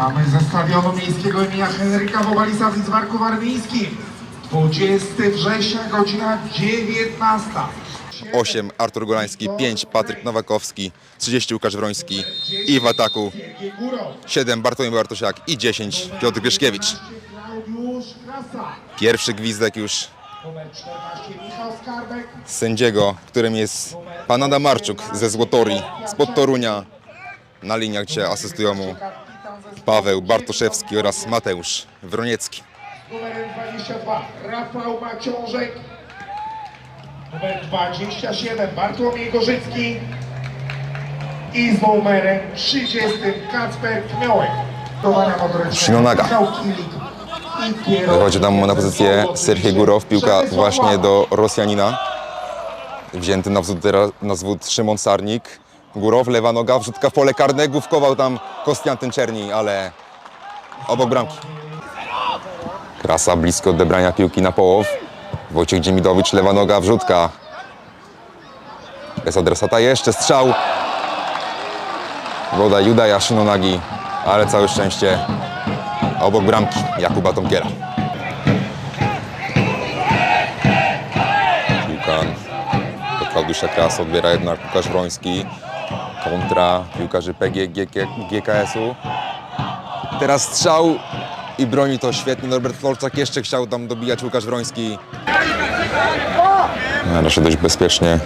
Witamy ze stadionu miejskiego imienia Henryka Wobalisa w Lidzbarku Warmińskim. 20 września, godzina 19. 8 Artur Golański, 5 Patryk Nowakowski, 30 Łukasz Wroński i w ataku 7 Bartłomiej Bartosiak i 10 Piotr Krasa. Pierwszy gwizdek już Numer 14 Michał Skarbek. z sędziego, którym jest pan Adam Marczuk ze Złotori, spod Torunia. Na liniach gdzie asystują mu Paweł Bartoszewski oraz Mateusz Wroniecki. Numerem 22 Rafał Maciążek. Numer 27 Bartłomiej Gorzycki. I z numerem 30 Kacper Kmiołek. Kierowca Wychodzi tam na pozycję Serhiej Górow, piłka właśnie do Rosjanina. Wzięty na teraz, na zwód Szymon Sarnik. Górow, lewa noga, wrzutka w pole karne, główkował tam Kostiantyn Czerni, ale obok bramki. Krasa blisko odebrania piłki na połow. Wojciech Dziemidowicz, lewa noga, wrzutka. Bez adresata jeszcze strzał. Woda Judaja Shinonagi, ale całe szczęście obok bramki Jakuba Tomkiela. Piłka do Klaudiusza Kras odbiera jednak Łukasz Wroński kontra piłkarzy PGG GKS-u. Teraz strzał i broni to świetnie Norbert Florczak. Jeszcze chciał tam dobijać Łukasz Wroński. Na razie dość bezpiecznie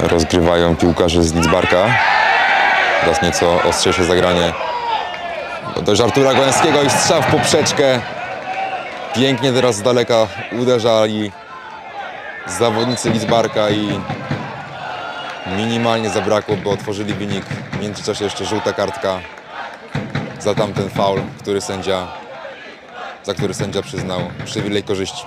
rozgrywają piłkarze z Lidzbarka. Teraz nieco ostrzejsze zagranie do Artura Gołęskiego i strzał w poprzeczkę. Pięknie teraz z daleka uderzali zawodnicy Lidzbarka i minimalnie zabrakło, bo otworzyli wynik. W międzyczasie jeszcze żółta kartka za tamten faul, który sędzia, za który sędzia przyznał przywilej korzyści.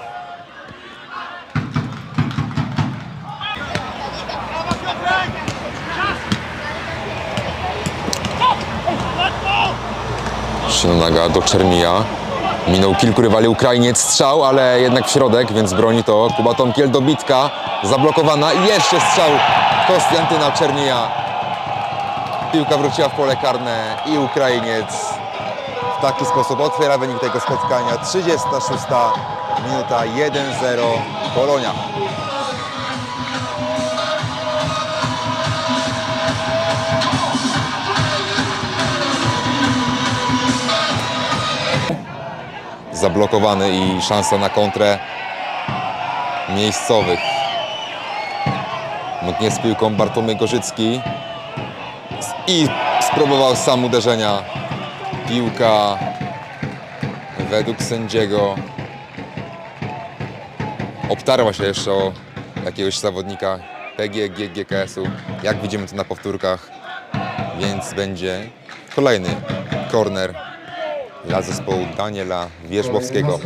Szynonaga do Czermija. Minął kilku rywali Ukrainiec, strzał, ale jednak w środek, więc broni to Kuba Tomkiel, dobitka, zablokowana i jeszcze strzał Kostiantyna Czernija. Piłka wróciła w pole karne i Ukrainiec w taki sposób otwiera wynik tego spotkania. 36 minuta, 1-0 Polonia. Zablokowany i szansa na kontrę miejscowych. Mknie z piłką Bartłomiej Gorzycki i spróbował sam uderzenia. Piłka według sędziego obtarła się jeszcze o jakiegoś zawodnika PGG GKS-u, jak widzimy to na powtórkach, więc będzie kolejny korner dla zespołu Daniela Wierzbowskiego.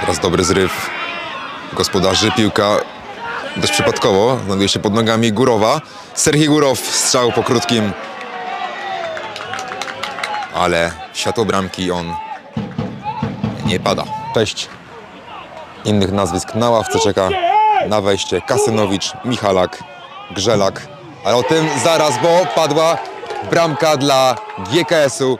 Teraz dobry zryw gospodarzy. Piłka dość przypadkowo znajduje się pod nogami Górowa. Serhii Górow strzał po krótkim. Ale światło bramki on nie pada. Cześć. Innych nazwisk na ławce czeka na wejście Kasynowicz, Michalak, Grzelak. Ale o tym zaraz, bo padła bramka dla GKS-u.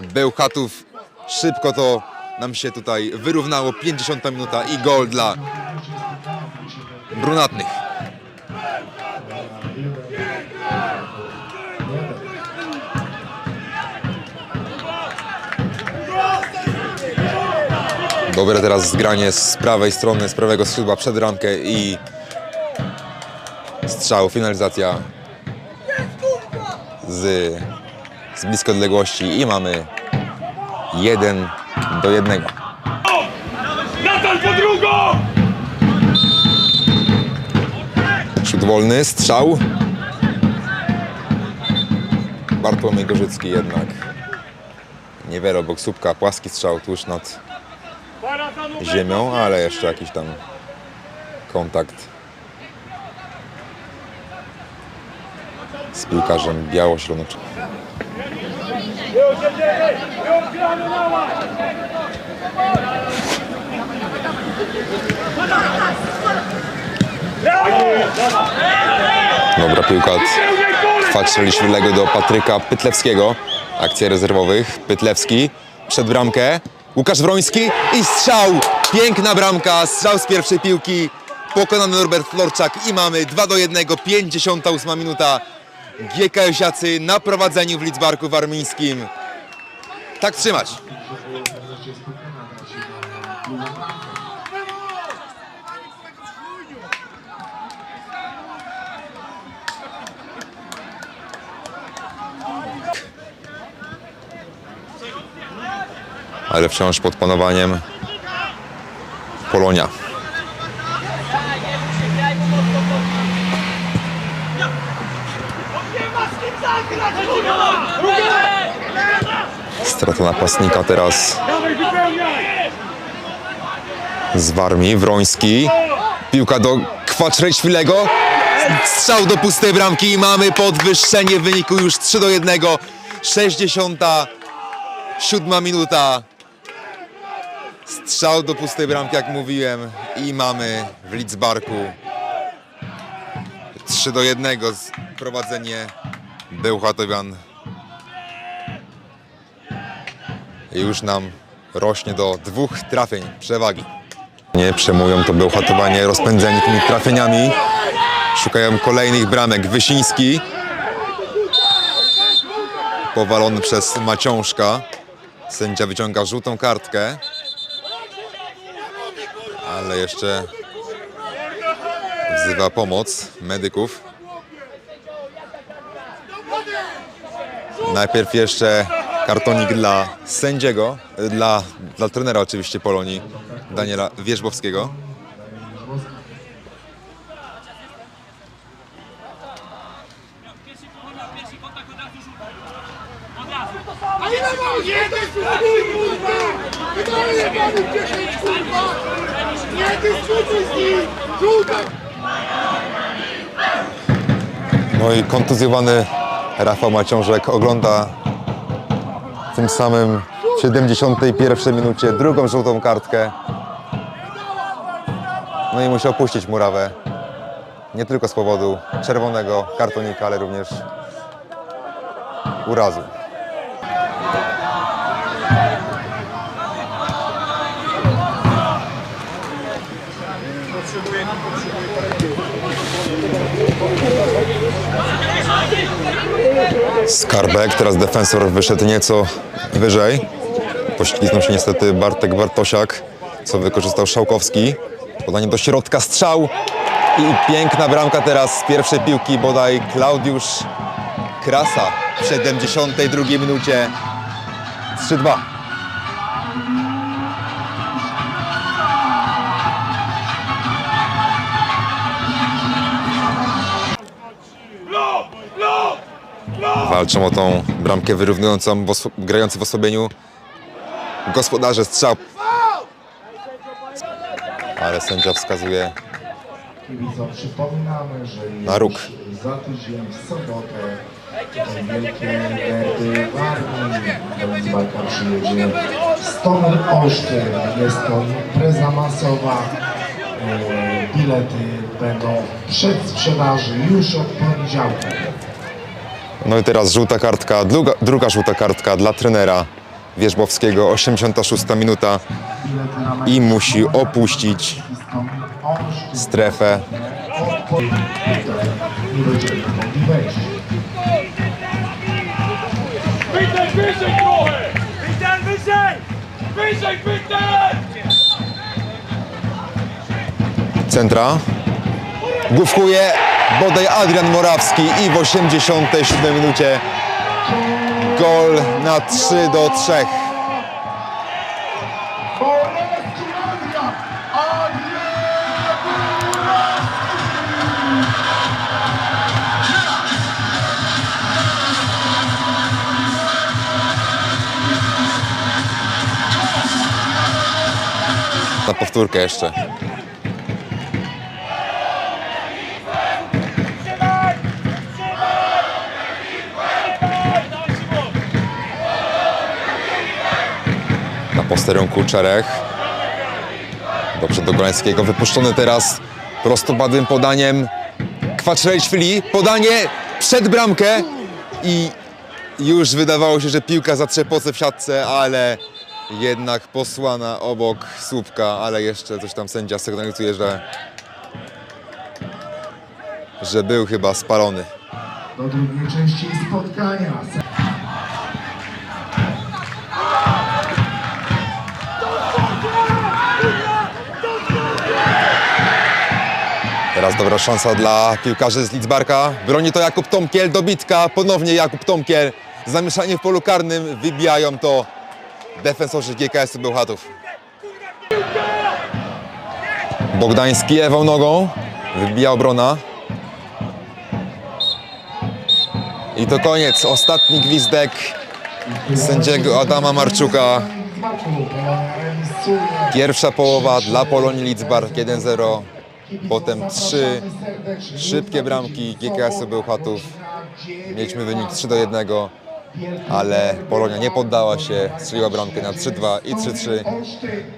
Bełchatów szybko to nam się tutaj wyrównało. 50 minuta i gol dla brunatnych. Dobre teraz zgranie z prawej strony, z prawego skrzydła przed ramkę i strzał, finalizacja z, z bliskiej odległości i mamy 1 do 1. Natal po drugą! Szut wolny, strzał. Bartłomiej Gorzycki jednak. Niewiele obok słupka, płaski strzał tuż nad ziemią, ale jeszcze jakiś tam kontakt z piłkarzem! Raz! Dobra piłka od Kwatrzeliszwilego do Patryka Pytlewskiego. Akcja rezerwowych. Pytlewski przed bramkę. Łukasz Wroński i strzał! Piękna bramka, strzał z pierwszej piłki. Pokonany Norbert Florczak i mamy 2 do 1, 58 minuta. GKS-iacy na prowadzeniu w Lidzbarku Warmińskim. Tak trzymać. ale wciąż pod panowaniem Polonia. Strata napastnika teraz z Warmii, Wroński. Piłka do Kwaczrejświlego. Strzał do pustej bramki i mamy podwyższenie w wyniku już 3 do 1. 67 minuta. Strzał do pustej bramki, jak mówiłem. I mamy w Lidzbarku 3 do 1. z- Prowadzenie Bełchatowian już nam rośnie do dwóch trafień przewagi. Nie przejmują to bełchatowanie rozpędzeni tymi trafieniami. Szukają kolejnych bramek. Wysiński powalony przez Maciążka. Sędzia wyciąga żółtą kartkę. Ale jeszcze wzywa pomoc medyków. Najpierw jeszcze kartonik dla sędziego, dla, dla trenera oczywiście Polonii, Daniela Wierzbowskiego. Nie dyskutuj, kurwa! Wydaje panu 10, kurwa! Nie dyskutuj z nim! Żółta! No i kontuzjowany Rafał Maciążek ogląda tym samym w 71 minucie drugą żółtą kartkę. No i musi opuścić murawę. Nie tylko z powodu czerwonego kartonika, ale również urazu. Skarbek, teraz defensor wyszedł nieco wyżej. Pośliznął się niestety Bartek Bartosiak, co wykorzystał Szałkowski. Podanie do środka, strzał i piękna bramka teraz z pierwszej piłki bodaj Klaudiusz Krasa w 72 minucie. 3-2. Walczą o tą bramkę wyrównującą, grający w osłabieniu gospodarze strzał. Ale sędzia wskazuje Kibicom przypominamy, że Na róg. za tydzień w sobotę wielkie derby Warmii do Lidzbarka przyjedzie Stoner. Jest to impreza masowa. E, Bilety będą w przedsprzedaży już od poniedziałku. No i teraz żółta kartka, druga, druga żółta kartka dla trenera Wierzbowskiego, 86 minuta i musi opuścić strefę. Trochę! Wyżej, wyżej! Centra. Główkuje bodaj Adrian Morawski i w 87 minucie gol na 3 do 3. Bolewski Adrian! Adrian! Na powtórkę jeszcze. Posterunku Czerech. Dobrze do Golańskiego. Wypuszczony teraz prostopadłym podaniem Kwatrzeliszwili. Podanie przed bramkę i już wydawało się, że piłka zatrzepoce w siatce, ale jednak posłana obok słupka, ale jeszcze coś tam sędzia sygnalizuje, że, że był chyba spalony. Do drugiej części spotkania. Teraz dobra szansa dla piłkarzy z Lidzbarka. Broni to Jakub Tomkiel, dobitka, ponownie Jakub Tomkiel. Zamieszanie w polu karnym, wybijają to defensorzy GKS-u Bełchatów. Bogdański ewą nogą, wybija obrona. I to koniec, ostatni gwizdek sędziego Adama Marczuka. Pierwsza połowa dla Polonii Lidzbark 1-0. Potem trzy szybkie bramki GKS-u Bełchatów. Mieliśmy wynik 3 do 1, ale Polonia nie poddała się, strzeliła bramkę na 3-2 i 3-3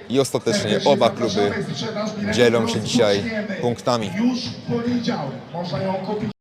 i ostatecznie oba kluby dzielą się dzisiaj punktami.